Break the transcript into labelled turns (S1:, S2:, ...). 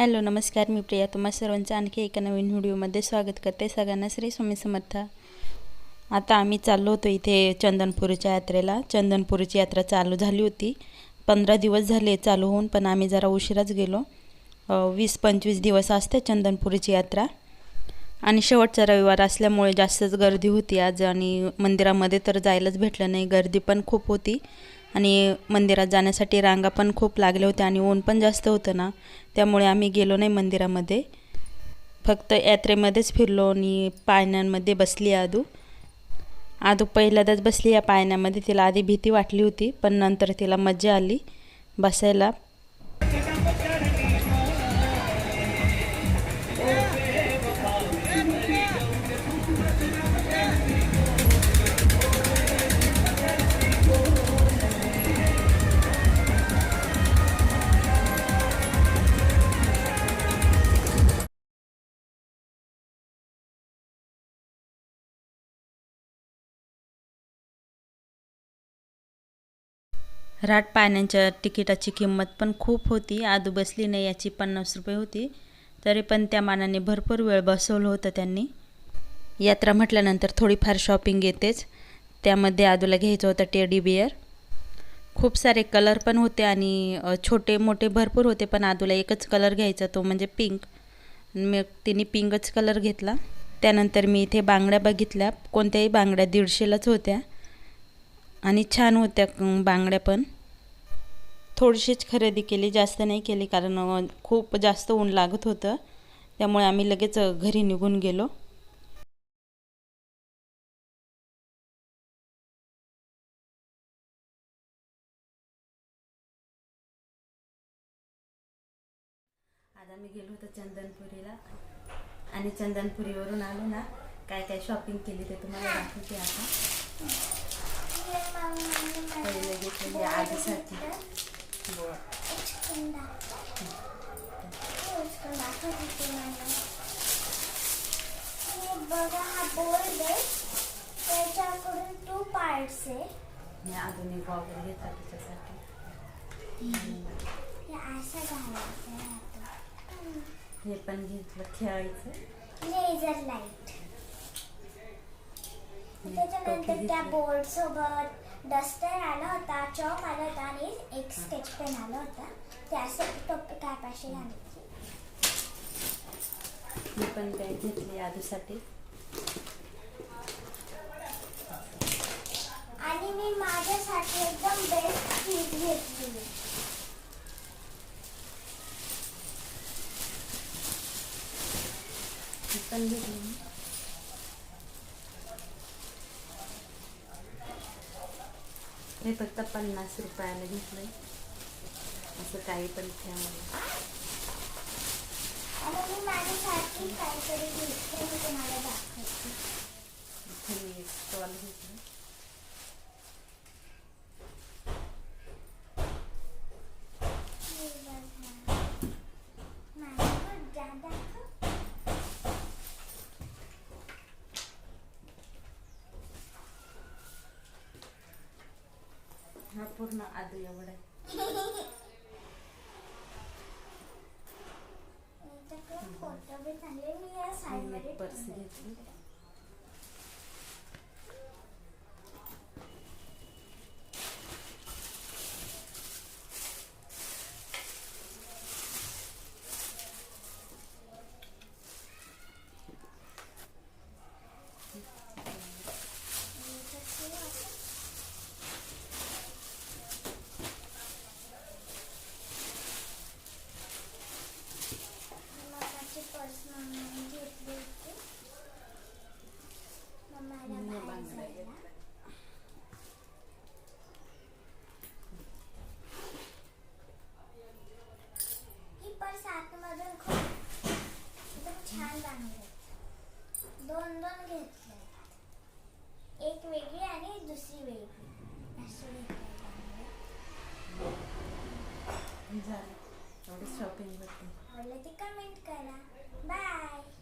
S1: Hello नमस्कार मी प्रिया. तुम्हा सर्वांचं आणखी एका नवीन व्हिडिओमध्ये स्वागत करते. सगळ्यांना श्री स्वामी समर्थ. आता आम्ही चाललो होतो इथे चंदनपूरच्या यात्रेला. चंदनपूरची यात्रा चालू झाली होती. पंधरा दिवस झाले चालू होऊन पण आम्ही जरा उशिराच गेलो. वीस पंचवीस दिवस असते चंदनपूरची यात्रा. आणि शेवटचा रविवार असल्यामुळे जास्तच गर्दी होती आज. आणि मंदिरामध्ये तर जायलाच भेटलं नाही. गर्दी पण खूप होती. आणि मंदिरात जाण्यासाठी रांगा पण खूप लागल्या होत्या आणि ऊन पण जास्त होतं ना त्यामुळे आम्ही गेलो नाही मंदिरामध्ये. फक्त यात्रेमध्येच फिरलो आणि पाळण्यांमध्ये बसली आदू. आदू पहिल्यांदाच बसली या पाळण्यामध्ये तिला आधी भीती वाटली होती पण नंतर तिला मजा आली. बसायला राट पाण्याच्या तिकिटाची किंमत पण खूप होती. आदू बसली नाही याची पन्नास रुपये होती. तरी पण त्या मानाने भरपूर वेळ बसवलं होतं त्यांनी. यात्रा म्हटल्यानंतर थोडीफार शॉपिंग येतेच. त्यामध्ये आदूला घ्यायचं होतं टेडी बिअर. खूप सारे कलर पण होते आणि छोटे मोठे भरपूर होते पण आदूला एकच कलर घ्यायचा तो म्हणजे पिंक. मग तिने पिंकच कलर घेतला. त्यानंतर मी इथे बांगड्या बघितल्या. कोणत्याही बांगड्या दीडशेलाच होत्या. आणि छान होत्या बांगड्या पण. थोडीशीच खरेदी केली जास्त नाही केली कारण खूप जास्त ऊन लागत होतं. त्यामुळे आम्ही लगेच घरी निघून गेलो. आज आम्ही गेलो होतो चंदनपुरीला. आणि चंदनपुरीवरून आलो ना काय काय शॉपिंग केली ते तुम्हाला दाखवते आता. घेतलेली आधीसाठी
S2: बघा हा बोर्ड आहे त्याच्याकडून टू पार्ट्स आहे
S1: मी आधुनिक वगैरे घेतला तिच्यासाठी
S2: हे असं घालायचं
S1: हे पण घेतलं खेळायचं
S2: लेझर लाइट त्याच्यानंतर त्या बोर्ड सोबत डस्टर आला होता चॉक आला होता आणि एक स्केच पेन आला होता. ते असं कापाशी घालायची.
S1: मी पण बॅग घेतली आधूसाठी.
S2: आणि मी माझ्यासाठी एकदम बेस्ट चीज घेतली.
S1: मी पण घेतली. हे फक्त पन्नास रुपयाला घेतलंय. असं काही पण खेळायला
S2: आणि मी माझ्यासाठी काहीतरी घेतलं मी तुम्हाला दाखवते
S1: इथे मी एक स्टॉल घेतला
S2: हे बघा. माझं जादा
S1: हा पूर्ण आदू एवढा आहे.
S2: याच्याकडे फोटो बी चांगले मी या
S1: मी
S2: साईडमध्ये
S1: एक पर्स
S2: ठेवले.
S1: घेतली
S2: याच्यात ते असं मम्माची पर्स मम्मीने घेतली होती मम्माला
S1: मी
S2: बाहेर
S1: बांगड्या
S2: जायला ही पर्स आतमधून खूप एकदम छान बांधली दोन दोन घेतले. एक वेगळी आणि दुसरी वेगळी. घेतलंय बांगड्या.
S1: झालं. शॉपिंग
S2: आवडलं ते कमेंट करा. बाय